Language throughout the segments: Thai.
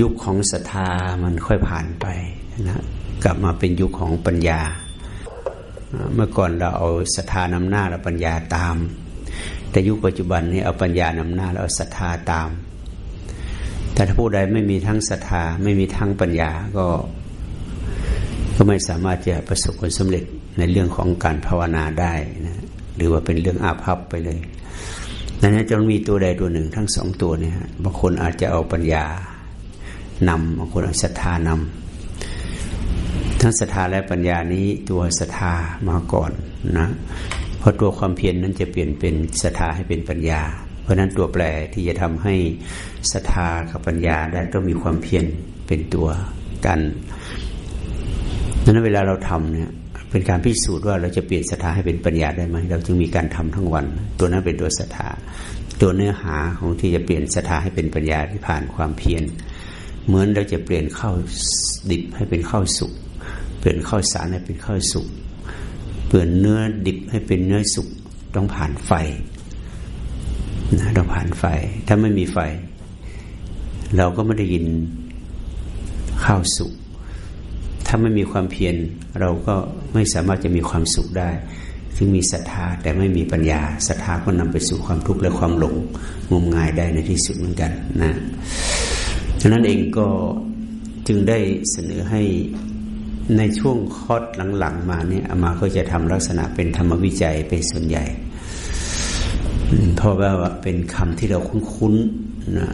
ยุคของศรัทธามันค่อยผ่านไปนะกลับมาเป็นยุคของปัญญา เมื่อก่อนเราเอาศรัทธานำหน้าแล้วปัญญาตาม แต่ยุคปัจจุบันนี้เอาปัญญานำหน้าแล้วเอาศรัทธาตาม แต่ถ้าผู้ใดไม่มีทั้งศรัทธาไม่มีทั้งปัญญาก็ก็ไม่สามารถจะประสบผลสำเร็จในเรื่องของการภาวนาได้นะหรือว่าเป็นเรื่องอาภัพไปเลยดังนั้นจะมีตัวใดตัวหนึ่งทั้งสองตัวเนี่ยบางคนอาจจะเอาปัญญา นำบางคนเอาศรัทธานำทั้งศรัทธาและปัญญานี้ตัวศรัทธามาก่อนนะเพราะตัวความเพียรนนั้นจะเปลี่ยนเป็นศรัทธาให้เป็นปัญญา เพราะนั้นตัวแปรที่จะทำให้ศรัทธากับปัญญาได้ต้องมีความเพียรเป็นตัวกันดังนั้นเวลาเราทำเนี่ยเป็นการพิสูจน์ว่าเราจะเปลี่ยนศรัทธาให้เป็นปัญญาได้ไหมเราจึงมีการทำทั้งวัน ตัวนั้นเป็นตัวศรัทธาตัวเนื้อหาของที่จะเปลี่ยนศรัทธาให้เป็นปัญญาที่ผ่านความเพียร เหมือนเราจะเปลี่ยนข้าวดิบให้เป็นข้าวสุก เปลี่ยนข้าวสารให้เป็นข้าวสุก เปลี่ยนเนื้อดิบให้เป็นเนื้อสุกต้องผ่านไฟนะต้องผ่านไฟ ถ้าไม่มีไฟ เราก็ไม่ได้ยินข้าวสุก ถ้าไม่มีความเพียรเราก็ไม่สามารถจะมีความสุขได้ถึงมีศรัทธาแต่ไม่มีปัญญาศรัทธาก็นำไปสู่ความทุกข์และความหลงงมงายได้ในที่สุดเหมือนกันนะ ฉะนั้นเองก็จึงได้เสนอให้ในช่วงคอดหลังๆ มาเนี่ยอามาก็จะทำลักษณะเป็นธรรมวิจัยเป็นส่วนใหญ่ เพราะว่าเป็นคำที่เราคุ้นๆนะ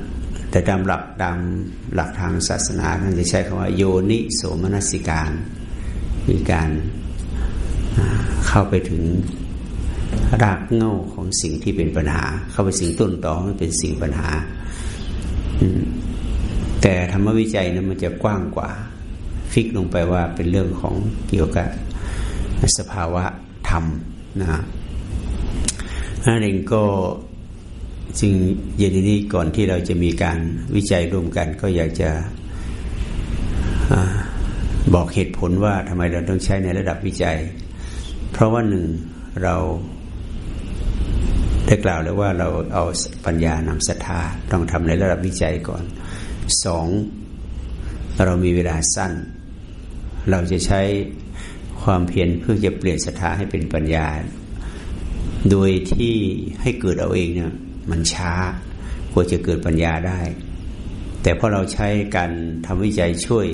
แต่ตามหลักตามหลักทางศาสนาท่านจะใช้คำว่าโยนิโสมนสิการมีการเข้าไปถึงรากเง้าของสิ่งที่เป็นปัญหา เข้าไปสิ่งต้นตอมันเป็นสิ่งปัญหา แต่ธรรมวิจัยนั้นมันจะกว้างกว่า ฟิกลงไปว่าเป็นเรื่องของเกี่ยวกับสภาวะธรรมนะนั่นเองก็จึงเย็นนี้ก่อนที่เราจะมีการวิจัยร่วมกัน ก็อยากจะบอกเหตุผลว่าทำไมเราต้องใช้ในระดับวิจัย เพราะว่าหนึ่งเราได้กล่าวแล้วว่าเราเอาปัญญานำศรัทธาต้องทำในระดับวิจัยก่อน สองเรามีเวลาสั้น เราจะใช้ความเพียรเพื่อจะเปลี่ยนศรัทธาให้เป็นปัญญา โดยที่ให้เกิดเอาเองเนี่ยมันช้ากว่าจะเกิดปัญญาได้ แต่พอเราใช้การทำวิจัยช่วย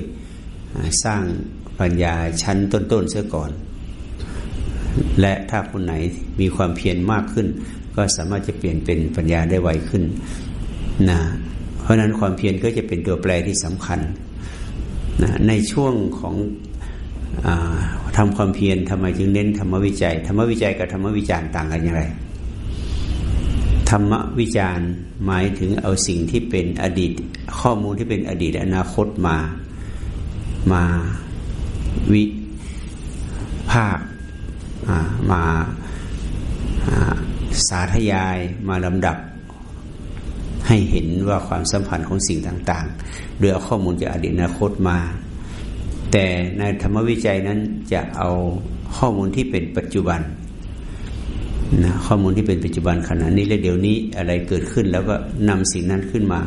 สร้างปัญญาชั้นต้นๆเสียก่อน และถ้าคนไหนมีความเพียรมากขึ้น ก็สามารถจะเปลี่ยนเป็นปัญญาได้ไวขึ้นนะ เพราะนั้นความเพียรก็จะเป็นตัวแปรที่สำคัญนะในช่วงของอทำความเพียรทำไมจึงเน้นธรรมวิจัย ธรรมวิจัยกับธรรมวิจาร์ต่างกันอย่างไร ธรรมวิจาร์หมายถึงเอาสิ่งที่เป็นอดีต ข้อมูลที่เป็นอดีตอนาคตมามาวิภาคมาสาธยายมาลำดับ ให้เห็นว่าความสัมพันธ์ของสิ่งต่างๆ โดยเอาข้อมูลจากอดีตอนาคตมา แต่ในธรรมวิจัยนั้นจะเอาข้อมูลที่เป็นปัจจุบันนะข้อมูลที่เป็นปัจจุบันขณะนี้และเดี๋ยวนี้อะไรเกิดขึ้นแล้วก็นำสิ่งนั้นขึ้นมา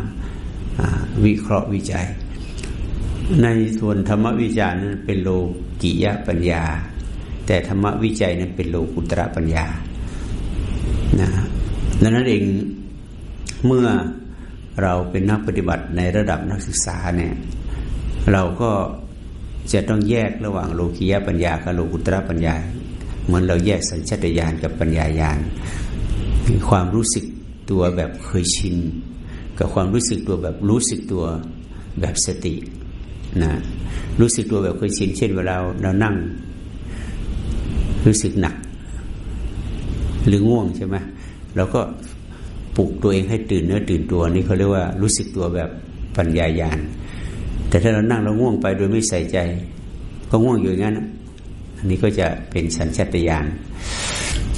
วิเคราะห์วิจัย ในส่วนธรรมวิจารนั้นเป็นโลกิยะปัญญา แต่ธรรมวิจัยนั้นเป็นโลกุตระปัญญานะดังนั้นเอง เมื่อเราเป็นนักปฏิบัติในระดับนักศึกษาเนี่ยเราก็จะต้องแยกระหว่างโลกิยะปัญญากับโลกุตระปัญญา เหมือนเราแยกสัญชตาตญาณกับปัญญายาณความรู้สึกตัวแบบเคยชิน กับความรู้สึกตัวแบบรู้สึกตัวแบบสตินะรู้สึกตัวแบบเคยชิน เช่นเวลาเรานั่ง รู้สึกหนัก หรือง่วงใช่ไหมเราก็ ปลุกตัวเองให้ตื่นเนื้อตื่นตัวนี่เขาเรียกว่ารู้สึกตัวแบบปัญญายาณแต่ถ้าเรานั่งเราง่วงไปโดยไม่ใส่ใจ ก็ง่วงอยู่อย่างนั้นอันนี้ก็จะเป็นสัญชาตญาณ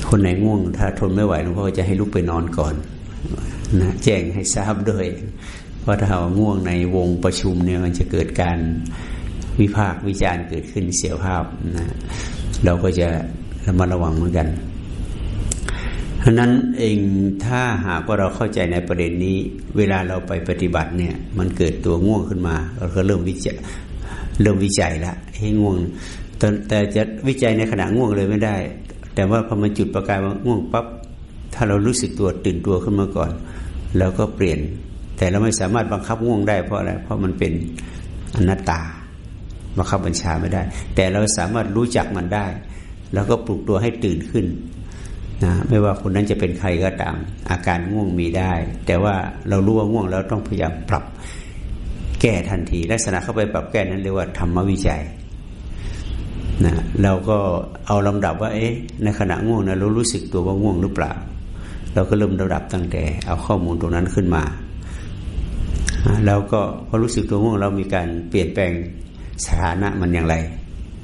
คนไหนง่วง ถ้าทนไม่ไหวหลวงพ่อจะให้ลุกไปนอนก่อนนะแจ้งให้ทราบด้วยเพราะถ้าเราง่วงในวงประชุมเนี่ยมันจะเกิดการวิพากษ์วิจารณ์เกิดขึ้นเสียภาพนะเราก็จะระมัดระวังเหมือนกัน เพราะนั้นเองถ้าหากว่าเราเข้าใจในประเด็นนี้ เวลาเราไปปฏิบัติเนี่ย มันเกิดตัวง่วงขึ้นมา เราก็เริ่มวิจัยเริ่มวิจัยละให้ง่วงแต่แต่จะวิจัยในขณะง่วงเลยไม่ได้ แต่ว่าพอมันจุดประกายว่าง่วงปั๊บถ้าเรารู้สึกตัวตื่นตัวขึ้นมาก่อน แล้วก็เปลี่ยน แต่เราไม่สามารถบังคับง่วงได้เพราะอะไรเพราะมันเป็นอนัตตาบังคับบัญชาไม่ได้ แต่เราสามารถรู้จักมันได้ แล้วก็ปลุกตัวให้ตื่นขึ้น นะไม่ว่าคนนั้นจะเป็นใครก็ตาม อาการง่วงมีได้ แต่ว่าเรารู้ว่าง่วงแล้วต้องพยายามปรับแก้ทันที ลักษณะเข้าไปปรับแก้นั้นเรียกว่าธรรมวิจัยนะเราก็เอาลำดับว่า เอ๊ะในขณะง่วงนะเรารู้สึกตัวว่าง่วงหรือเปล่า เราก็เริ่มระดับตั้งแต่ เอาข้อมูลตรงนั้นขึ้นมาแล้วก็พอรู้สึกตัวง่วงเรามีการเปลี่ยนแปลงสถานะมันอย่างไร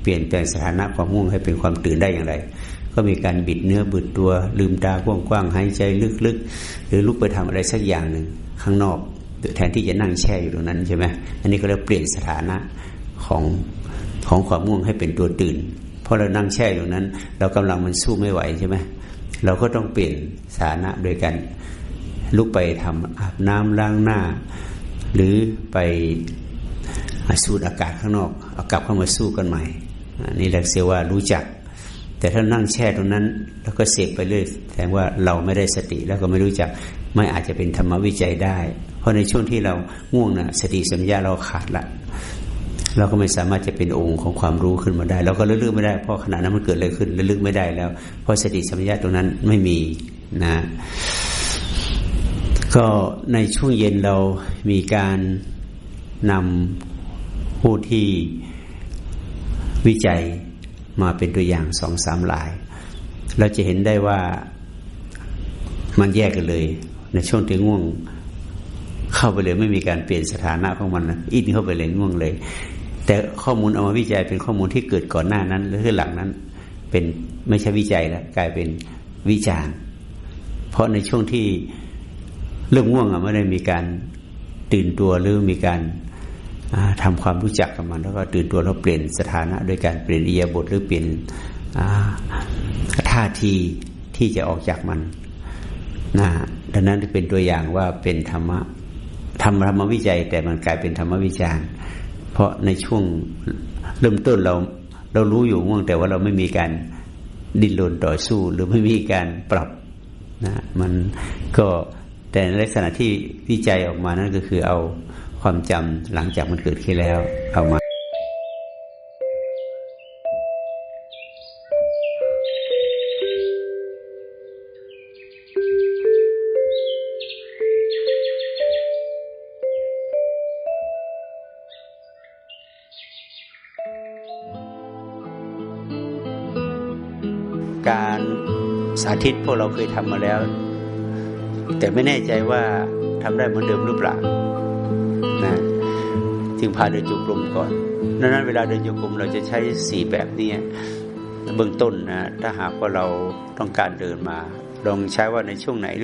เปลี่ยนแปลงสถานะความง่วงให้เป็นความตื่นได้อย่างไร ก็มีการบิดเนื้อบิดตัว ลืมตากว้างๆหายใจลึกๆ หรือลุกไปทำอะไรสักอย่างหนึ่งข้างนอกแทนที่จะนั่งแช่อยู่ตรงนั้นใช่ไหมอันนี้ก็เรียกเปลี่ยนสถานะของของความง่วงให้เป็นตัวตื่นเพราะเรานั่งแช่อยู่นั้น เรากำลังมันสู้ไม่ไหวใช่ไหมเราก็ต้องเปลี่ยนสถานะโดยการลุกไปทำอาบน้ำล้างหน้า หรือไปสูดอากาศข้างนอก เอากลับเข้ามาสู้กันใหม่นี่เรียกเสียว่ารู้จัก แต่ถ้านั่งแช่ตรงนั้น แล้วก็เสพไปเรื่อยแสดงว่าเราไม่ได้สติแล้วก็ไม่รู้จักไม่อาจจะเป็นธรรมวิจัยได้ เพราะในช่วงที่เราง่วงนะ่ะสติสัมยาเราขาดละเราก็ไม่สามารถจะเป็นองค์ของความรู้ขึ้นมาได้ เราก็เลือกไม่ได้เพราะขณะนั้นมันเกิดอะไรขึ้นเลือกไม่ได้แล้ว เพราะสติสัมยาตรงนั้นไม่มีนะก็ในช่วงเย็นเรามีการนำผู้ที่วิจัย มาเป็นตัวอย่างสองสามหลาย เราจะเห็นได้ว่ามันแยกกันเลย ในช่วงที่ง่วงเข้าไปเลยไม่มีการเปลี่ยนสถานะของมันนะอินเข้าไปเลยง่วงเลย แต่ข้อมูลเอามาวิจัยเป็นข้อมูลที่เกิดก่อนหน้านั้น หรือหลังนั้น เป็นไม่ใช่วิจัยแล้วกลายเป็นวิจารณ์ เพราะในช่วงที่เริ่มง่วงอะไม่ได้มีการตื่นตัวหรือมีการ ทำความรู้จักกับมัน แล้วก็ตื่นตัวแล้วเปลี่ยนสถานะโดยการเปลี่ยนอียบทหรือเปลี่ยนท่าทีที่จะออกจากมันนะดังนั้นเป็นตัวอย่างว่าเป็นธรรมะธรรมธรรมวิจัย แต่มันกลายเป็นธรรมวิจารณ์ เพราะในช่วงเริ่มต้นเราเรารู้อยู่ง่วงแต่ว่าเราไม่มีการดิ้นรนต่อสู้ หรือไม่มีการปรับนะมันก็แต่ในลักษณะที่วิจัยออกมานั่นก็คือเอา ความจำหลังจากมันเกิดขึ้นแล้วเอามาการสาธิตพวกเราเคยทำมาแล้ว แต่ไม่แน่ใจว่าทำได้เหมือนเดิมหรือเปล่า จึงพาเดินจุกลมก่อนดังนั้นเวลาเดินจุกลมเราจะใช้สี่แบบนี้เบื้องต้นนะถ้าหากว่าเราต้องการเดินมาลองใช้ว่าในช่วงไหนหรือ